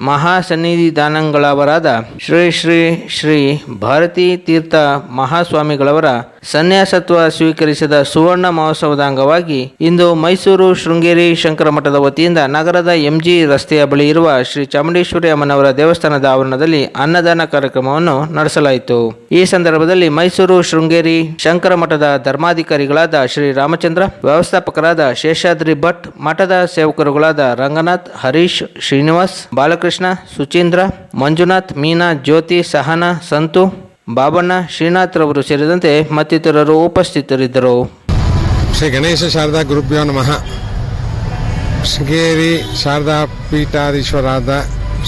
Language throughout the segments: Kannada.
ಮಹಾಸನ್ನಿಧಾನಗಳವರಾದ ಶ್ರೀ ಶ್ರೀ ಶ್ರೀ ಭಾರತೀ ತೀರ್ಥ ಮಹಾಸ್ವಾಮಿಗಳವರ ಸನ್ಯಾಸತ್ವ ಸ್ವೀಕರಿಸಿದ ಸುವರ್ಣ ಮಹೋತ್ಸವದ ಅಂಗವಾಗಿ ಇಂದು ಮೈಸೂರು ಶೃಂಗೇರಿ ಶಂಕರ ಮಠದ ವತಿಯಿಂದ ನಗರದ ಎಂಜಿ ರಸ್ತೆಯ ಬಳಿ ಇರುವ ಶ್ರೀ ಚಾಮುಂಡೇಶ್ವರಿ ಅಮ್ಮನವರ ದೇವಸ್ಥಾನದ ಆವರಣದಲ್ಲಿ ಅನ್ನದಾನ ಕಾರ್ಯಕ್ರಮವನ್ನು ನಡೆಸಲಾಯಿತು. ಈ ಸಂದರ್ಭದಲ್ಲಿ ಮೈಸೂರು ಶೃಂಗೇರಿ ಶಂಕರ ಮಠದ ಧರ್ಮಾಧಿಕಾರಿಗಳಾದ ಶ್ರೀ ರಾಮಚಂದ್ರ, ವ್ಯವಸ್ಥಾಪಕರಾದ ಶೇಷಾದ್ರಿ ಭಟ್, ಮಠದ ಸೇವಕರುಗಳಾದ ರಂಗನಾಥ್, ಹರೀಶ್ ಶ್ರೀನಿವಾಸ್, ಬಾಲಕೃಷ್ಣ ಸುಚೀಂದ್ರ ಮಂಜುನಾಥ್ ಮೀನಾ ಜ್ಯೋತಿ ಸಹನ ಸಂತು ಬಾಬಣ್ಣ ಶ್ರೀನಾಥ್ರವರು ಸೇರಿದಂತೆ ಮತ್ತಿತರರು ಉಪಸ್ಥಿತರಿದ್ದರು. ಶ್ರೀ ಗಣೇಶ ಶಾರದಾ ಗುರುಭ್ಯೋ ನಮಃ. ಶೃಂಗೇರಿ ಶಾರದಾ ಪೀಠಾಧೀಶ್ವರಾದ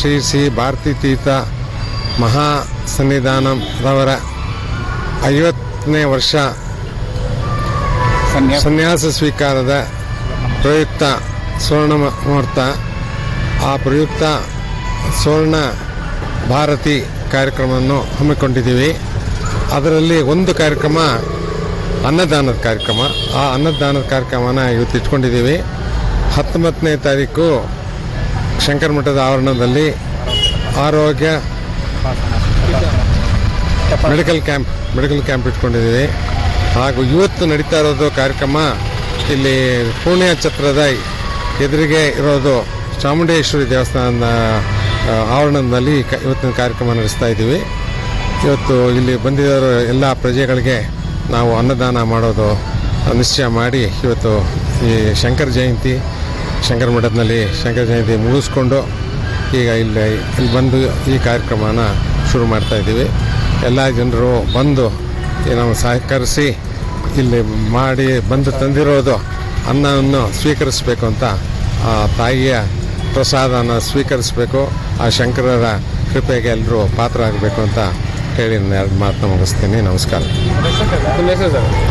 ಶ್ರೀ ಶ್ರೀ ಭಾರತೀ ತೀರ್ಥ ಮಹಾ ಸನ್ನಿಧಾನದವರ ಐವತ್ತನೇ ವರ್ಷ ಸನ್ಯಾಸ. ಸ್ವೀಕಾರದ ಪ್ರಯುಕ್ತ ಸುವರ್ಣ ಮುಹೂರ್ತ. ಆ ಪ್ರಯುಕ್ತ ಸುವರ್ಣ ಭಾರತಿ ಕಾರ್ಯಕ್ರಮವನ್ನು ಹಮ್ಮಿಕೊಂಡಿದ್ದೀವಿ. ಅದರಲ್ಲಿ ಒಂದು ಕಾರ್ಯಕ್ರಮ ಅನ್ನದಾನದ ಕಾರ್ಯಕ್ರಮ. ಆ ಅನ್ನದಾನದ ಕಾರ್ಯಕ್ರಮನ ಇವತ್ತು ಇಟ್ಕೊಂಡಿದ್ದೀವಿ. ಹತ್ತೊಂಬತ್ತನೇ ತಾರೀಕು ಶಂಕರ ಮಠದ ಆವರಣದಲ್ಲಿ ಆರೋಗ್ಯ ಮೆಡಿಕಲ್ ಕ್ಯಾಂಪ್ ಮೆಡಿಕಲ್ ಕ್ಯಾಂಪ್ ಇಟ್ಕೊಂಡಿದ್ದೀವಿ. ಹಾಗೂ ಇವತ್ತು ನಡೀತಾ ಇರೋದು ಕಾರ್ಯಕ್ರಮ ಇಲ್ಲಿ ಪುಣ್ಯ ಛತ್ರದ ಎದುರಿಗೆ ಇರೋದು ಚಾಮುಂಡೇಶ್ವರಿ ದೇವಸ್ಥಾನದ ಆವರಣದಲ್ಲಿ ಇವತ್ತಿನ ಕಾರ್ಯಕ್ರಮ ನಡೆಸ್ತಾ ಇದ್ದೀವಿ. ಇವತ್ತು ಇಲ್ಲಿ ಬಂದಿರೋ ಎಲ್ಲ ಪ್ರಜೆಗಳಿಗೆ ನಾವು ಅನ್ನದಾನ ಮಾಡೋದು ನಿಶ್ಚಯ ಮಾಡಿ ಇವತ್ತು ಈ ಶಂಕರ ಜಯಂತಿ, ಶಂಕರ ಮಠದಲ್ಲಿ ಶಂಕರ ಜಯಂತಿ ಮುಗಿಸ್ಕೊಂಡು ಈಗ ಇಲ್ಲಿ ಇಲ್ಲಿ ಬಂದು ಈ ಕಾರ್ಯಕ್ರಮನ ಶುರು ಮಾಡ್ತಾ ಇದ್ದೀವಿ. ಎಲ್ಲ ಜನರು ಬಂದು ನಾವು ಸಹಕರಿಸಿ ಇಲ್ಲಿ ಮಾಡಿ ಬಂದು ತಂದಿರೋದು ಅನ್ನವನ್ನು ಸ್ವೀಕರಿಸಬೇಕು ಅಂತ ಆ ತಾಯಿಯ ಪ್ರಸಾದನ ಸ್ವೀಕರಿಸಬೇಕು ಆ ಶಂಕರರ ಕೃಪೆಗೆ ಎಲ್ಲರೂ ಪಾತ್ರರಾಗಬೇಕು ಅಂತ ಹೇಳಿ ನಾನು ಎರಡು ಮಾತನ್ನ ಮುಗಿಸ್ತೀನಿ. ನಮಸ್ಕಾರ.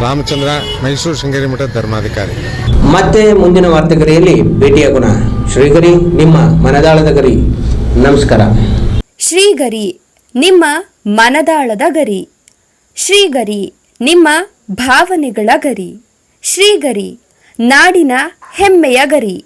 ರಾಮಚಂದ್ರ ಮೈಸೂರು ಶೃಂಗೇರಿ ಮಠದ ಧರ್ಮಾಧಿಕಾರಿ. ಮತ್ತೆ ಮುಂದಿನ ವಾರ್ತೆಗರಿಯಲ್ಲಿ ಭೇಟಿಯಾಗೋಣ ಶ್ರೀಗರಿ ನಿಮ್ಮ ಮನದಾಳದ ಗರಿ. ನಮಸ್ಕಾರ. ಶ್ರೀಗರಿ ನಿಮ್ಮ ಮನದಾಳದ ಗರಿ. ಶ್ರೀಗರಿ ನಿಮ್ಮ ಭಾವನೆಗಳ ಗರಿ. ಶ್ರೀಗರಿ ನಾಡಿನ ಹೆಮ್ಮೆಯ ಗರಿ.